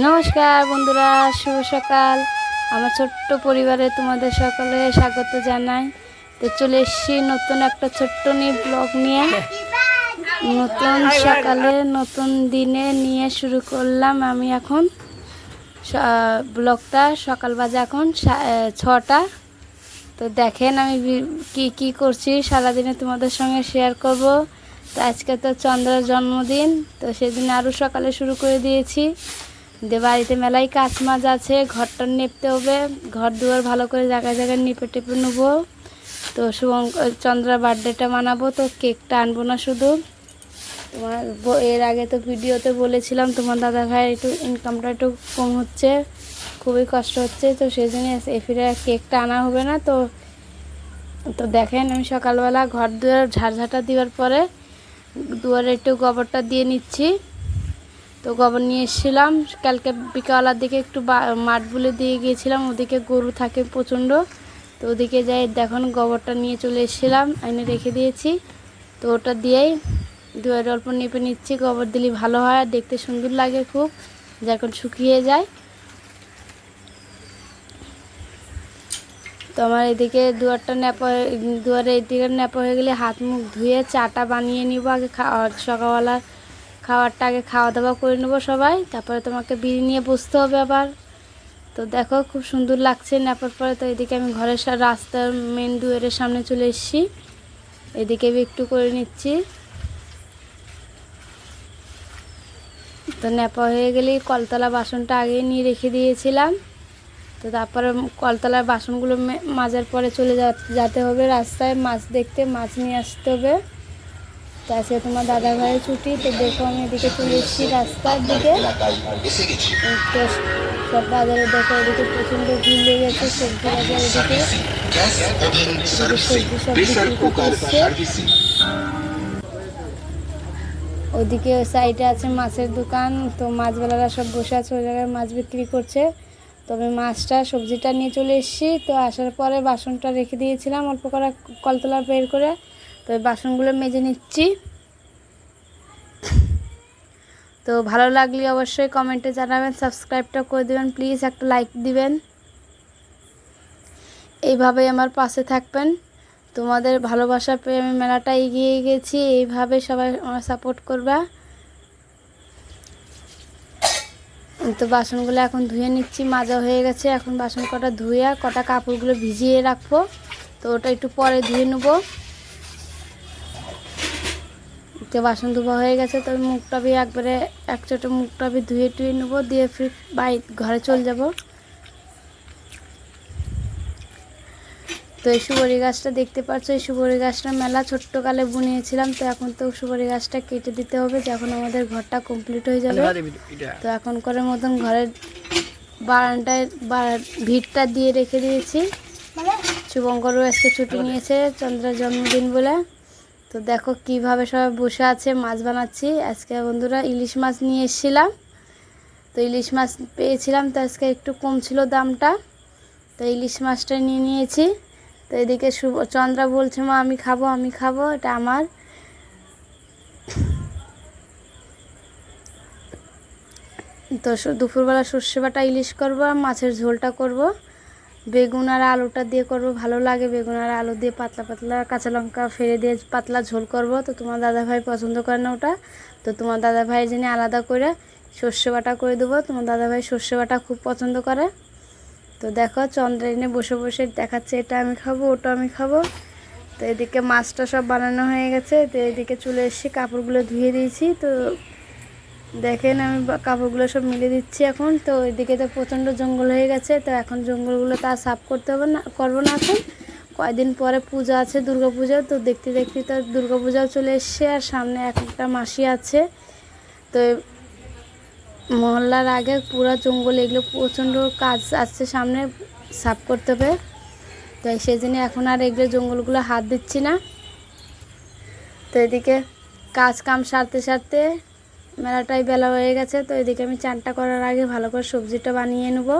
নমস্কার বন্ধুরা, শুভ সকাল। আমার ছোট্ট পরিবারে তোমাদের সকলে স্বাগত জানাই। তো চলে এসেছি নতুন একটা ছোট্ট নিয়ে ব্লগ নিয়ে। নতুন সকালে নতুন দিনে নিয়ে শুরু করলাম আমি এখন। ব্লগটা সকাল বাজে এখন ছটা। তো দেখেন আমি কি কি করছি, সারাদিনে তোমাদের সঙ্গে শেয়ার করব। তো আজকে তো চন্দ্রের জন্মদিন, তো সেদিন আরও সকালে শুরু করে দিয়েছি। যে বাড়িতে মেলাই কাজ মাছ আছে, ঘরটা নেপতে হবে, ঘর দুয়ার ভালো করে জায়গায় জায়গায় নিপে টেপে নেব। তো শুভং চন্দ্রার বার্থডেটা মানাবো, তো কেকটা আনব না শুধু। তোমার এর আগে তো ভিডিওতে বলেছিলাম, তোমার দাদা ভাই একটু ইনকামটা একটু কম হচ্ছে, খুবই কষ্ট হচ্ছে, তো সেই জন্য এফিরে কেকটা আনা হবে না, তো তো দেখেন আমি সকালবেলা ঘর দুয়ার ঝাড়ঝাঁটা দেওয়ার পরে দুয়ারে একটু গোবরটা দিয়ে নিচ্ছি। তো গোবর নিয়ে এসেছিলাম। কালকে বিকালের দিকে একটু মাঠ বুলে দিয়ে গিয়েছিলাম। ওদিকে গরু থাকে প্রচণ্ড। তো ওদিকে যাই দেখুন গোবরটা নিয়ে চলে এসেছিলাম, এনে রেখে দিয়েছি। তো ওটা দিয়েই দুয়ারে অল্প নেপে নিচ্ছি, গোবর দিলে ভালো হয়, আর দেখতে সুন্দর লাগে খুব যখন শুকিয়ে যায়। তো আমার এদিকে দুয়ারটা ন্যাপা দুয়ারে এদিকে ন্যাপা হয়ে গেলে হাত মুখ ধুয়ে চাটা বানিয়ে নিব আগে খাওয়া সকালবেলা খাবারটা আগে খাওয়া দাওয়া করে নেব সবাই, তারপরে তোমাকে বিড়ি নিয়ে বসতে হবে আবার। তো দেখো, খুব সুন্দর লাগছে ন্যাপার পরে। তো এদিকে আমি ঘরের রাস্তার মেন দুয়ারের সামনে চলে এসেছি। এদিকে একটু করে নিচ্ছি। তো ন্যাপা হয়ে গেলেই কলতলা বাসনটা আগেই নিয়ে রেখে দিয়েছিলাম। তো তারপরে কলতলার বাসনগুলো মাজার পরে চলে যেতে হবে রাস্তায়। মাছ দেখতে মাছ নিয়ে আসতে হবে। তো আজকে তোমার দাদা ভাইয়ের ছুটি তো দেখো আমি এদিকে চলে এসেছি রাস্তার দিকে। তো সব বাজারে দেখো এদিকে প্রচণ্ড ভিড় লেগেছে সবজি বাজার এদিকে। সবজি সব বিক্রি করতে ওদিকে সাইডে আছে মাছের দোকান তো মাছওয়ালারা সব বসে আছে ওই জায়গায় মাছ বিক্রি করছে। তো আমি মাছটা সবজিটা নিয়ে চলে এসেছি তো আসার পরে বাসনটা রেখে দিয়েছিলাম অল্প করে কলতলা বের করে। তো বাসনগুলো মেজে নিচ্ছি। তো ভালো লাগলে অবশ্যই কমেন্টে জানাবেন, সাবস্ক্রাইবটা করে দেবেন, প্লিজ একটা লাইক দিবেন। এইভাবেই আমার পাশে থাকবেন। তোমাদের ভালোবাসা পেয়ে আমি মেলাটা এগিয়ে গেছি, এইভাবে সবাই আমার সাপোর্ট করবা। তো বাসনগুলো এখন ধুয়ে নিচ্ছি, মাজা হয়ে গেছে। এখন বাসন কটা ধুয়ে, কটা কাপড়গুলো ভিজিয়ে রাখব। তো ওটা একটু পরে ধুয়ে নেব। তো বাসন ধোয়া হয়ে গেছে তো আমি মুখটা বি একবারে এক চোটে মুখটা বি ধুয়ে টুয়ে নেব দিয়ে ফির বাড়ি ঘরে চলে যাব। তো এই সুবরি গাছটা দেখতে পাচ্ছ এই সুবরি গাছটা মেলা ছোট্টকালে বুনিয়েছিলাম তো এখন তো সুবরি গাছটা কেটে দিতে হবে যখন আমাদের ঘরটা কমপ্লিট হয়ে যাবে। তো এখন করে মতন ঘরের বারান্দায় ভিড়টা দিয়ে রেখে দিয়েছি। শুভঙ্করও আজকে ছুটি নিয়েছে চন্দ্রের জন্মদিন বলে। তো দেখো কীভাবে সবাই বসে আছে, মাছ বানাচ্ছি। আজকে বন্ধুরা ইলিশ মাছ নিয়ে এসেছিলাম। তো ইলিশ মাছ পেয়েছিলাম, তো আজকে একটু কম ছিল দামটা। তো ইলিশ মাছটা নিয়ে নিয়েছি। তো এদিকে চন্দ্রা বলছে, মা, আমি খাব আমি খাব, এটা আমার। তো দুপুরবেলা সর্ষে বাটা ইলিশ করব আর মাছের ঝোলটা করব। বেগুন আর আলুটা দিয়ে করব, ভালো লাগে। বেগুন আর আলু দিয়ে পাতলা পাতলা কাঁচা লঙ্কা ফেলে দিয়ে পাতলা ঝোল করব। তো তোমার দাদা ভাই পছন্দ করে না ওটা? তো তোমার দাদা ভাই জন্য আলাদা করে সর্ষে বাটা করে দেবো। তোমার দাদা ভাই সর্ষে বাটা খুব পছন্দ করে। তো দেখো, চন্দ্রাইনে বসে বসে দেখাচ্ছে, এটা আমি খাব, ওটা আমি খাব। তো এদিকে মাছটা সব বানানো হয়ে গেছে। তো এদিকে চলে এসেছি কাপড়গুলো ধুয়ে দিয়েছি। তো দেখেন, আমি কাপড়গুলো সব মিলে দিচ্ছি এখন। তো এদিকে তো প্রচণ্ড জঙ্গল হয়ে গেছে, তো এখন জঙ্গলগুলো তো সাফ করতে হবে না, করব না এখন। কয়দিন পরে পূজা আছে, দুর্গা পূজা, তো দেখতে দেখতে তো দুর্গা পূজাও চলে এসছে, আর সামনে এক একটা মাসি আছে। তো মহল্লার আগে পুরো জঙ্গল এগুলো প্রচণ্ড কাজ আসছে সামনে, সাফ করতে হবে। তাই সেই জন্য এখন আর এগুলো জঙ্গলগুলো হাত দিচ্ছি না। তো এদিকে কাজ কাম সারতে সারতে মেলাটাই বেলা হয়ে গেছে, তো এদিকে আমি চানটা করার আগে ভালো করে সবজিটা বানিয়ে নেব।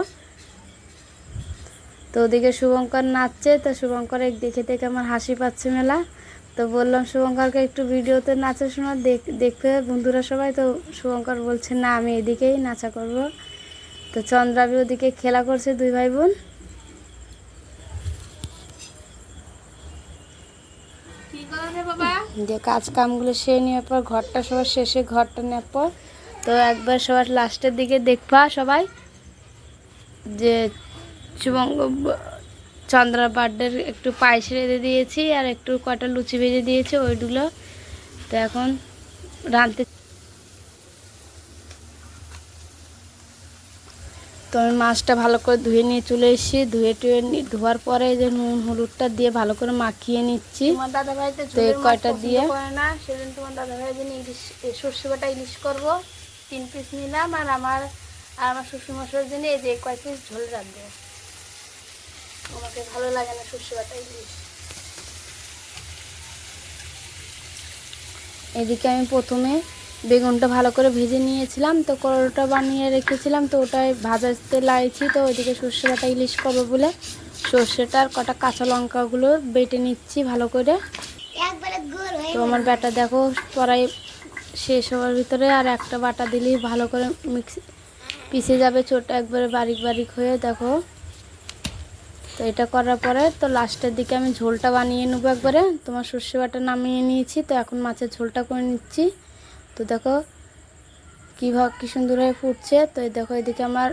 তো ওদিকে শুভঙ্কর নাচছে, তো শুভঙ্কর দেখে দেখে আমার হাসি পাচ্ছে মেলা। তো বললাম, শুভঙ্করকে একটু ভিডিওতে নাচা শোনা, দেখ দেখবে বন্ধুরা সবাই। তো শুভঙ্কর বলছে, না, আমি এদিকেই নাচা করব। তো চন্দ্রাবি ওদিকে খেলা করছে, দুই ভাই বোন। যে কাজ কামগুলো সেরে নেওয়ার পর, ঘরটা সবার শেষে ঘরটা নেওয়ার পর, তো একবার সবার লাস্টের দিকে দেখবা সবাই যে শুভঙ্গ, চন্দ্রা বার্থডের একটু পায়েস রেঁধে দিয়েছি আর একটু কটা লুচি ভেজে দিয়েছি, ওইগুলো তো এখন রাঁধতে তো আমি মাছটা ভালো করে ধুয়ে নিয়ে চলে এসেছি। ধুয়ে টুয়ে নি- ধোয়ার পরে যে নুন হলুদটা দিয়ে ভালো করে মাখিয়ে নিচ্ছি। তো এই কয়টা দিয়ে? করে না সেদিন তোমার দাদা ভাই জন্য ইলিশ সর্ষে বাটা ইলিশ করব তিন পিস নিলাম আর আমার আর আমার শ্বশুর মশাইয়ের জন্য এই যে কয় পিস ঝোল রাখব আমাকে ভালো লাগে না সর্ষে বাটা ইলিশ। এদিকে আমি প্রথমে বেগুনটা ভালো করে ভেজে নিয়েছিলাম তো করোটা বানিয়ে রেখেছিলাম তো ওটাই ভাজাতে লাইছি তো ওইদিকে সর্ষে বাটা ইলিশ করব বলে সর্ষেটা আর কটা কাঁচা লঙ্কাগুলো বেটে নিচ্ছি ভালো করে। তো আমার ব্যাটা দেখো পরাই শেষ হওয়ার ভিতরে আর একটা বাটা দিলেই ভালো করে মিক্স পিষে যাবে ছোট একবারে বারিক বারিক হয়ে দেখো। তো এটা করার পরে তো লাস্টের দিকে আমি ঝোলটা বানিয়ে নেব একবারে তোমার সর্ষে বাটা নামিয়ে নিয়েছি তো এখন মাছের ঝোলটা করে নিচ্ছি। তো দেখো কীভাবে কী সুন্দর হয়ে ফুটছে। তো দেখো এদিকে আমার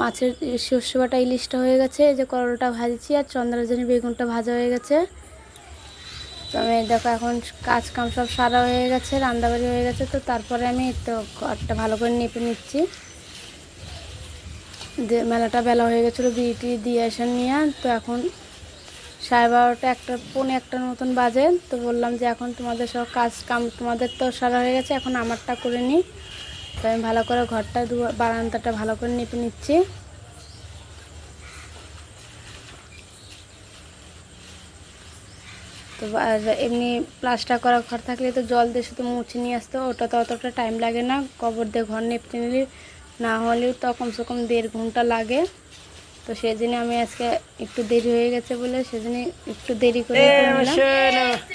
মাছের সর্ষে বাটা ইলিশটা হয়ে গেছে। এই যে করলাটা ভাজছি আর চন্দ্রাজনী বেগুনটা ভাজা হয়ে গেছে। তো আমি দেখো এখন কাজ কাম সব সারা হয়ে গেছে রান্নাবাড়ি হয়ে গেছে। তো তারপরে আমি তো ঘরটা ভালো করে নেপে নিচ্ছি। মেলাটা বেলা হয়ে গেছিল, বিটি দিয়ে আসা নিয়ে তো এখন সাড়ে বারোটা একটা, পৌনে একটার মতন বাজে। তো বললাম যে এখন তোমাদের সব কাজ কাম, তোমাদের তো সারা হয়ে গেছে, এখন আমারটা করে নিই। তো আমি ভালো করে ঘরটা, দু- বারান্দাটা ভালো করে নেপে নিচ্ছি। তো এমনি প্লাস্টার করা ঘর থাকলে তো জল দিয়ে শুধু মুছে নিয়ে আসতো ওটা তো অতটা টাইম লাগে না। কবর দিয়ে ঘর নেপতে নিলে না হলেও তো কমসে কম দেড় ঘণ্টা লাগে। তো জন্য আমি আজকে একটু দেরি হয়ে গেছে বলে সেজন্য একটু দেরি করে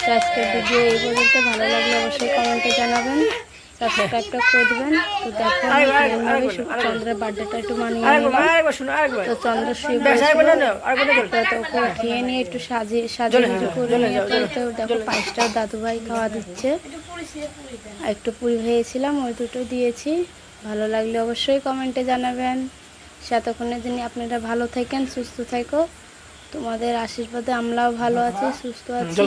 তো আজকের ভিডিও এই পর্যন্ত। ভালো লাগলে অবশ্যই কমেন্টে জানাবেন সাবস্ক্রাইবটা করে দেবেন তো দেখো আমি চন্দ্রের বার্থডেটা একটু মানিয়ে নিলাম। তো চন্দ্র শুয়ে। তো ওকে উঠিয়ে নিয়ে একটু সাজিয়ে সাজিয়ে করে নিয়ে পরে তো দেখো পায়েসটা দাদুভাই খাওয়া দিচ্ছে। একটু পুরি ভেজেছিলাম ওই দুটো দিয়েছি। ভালো লাগলে অবশ্যই কমেন্টে জানাবেন। সেতক্ষণের জন্য আপনারা ভালো থাকেন সুস্থ থাকো। তোমাদের আশীর্বাদে আমরাও ভালো আছি সুস্থ আছি।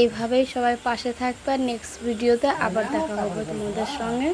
এইভাবেই সবাই পাশে থাকবে নেক্সট ভিডিওতে আবার দেখা হবে তোমাদের সঙ্গে।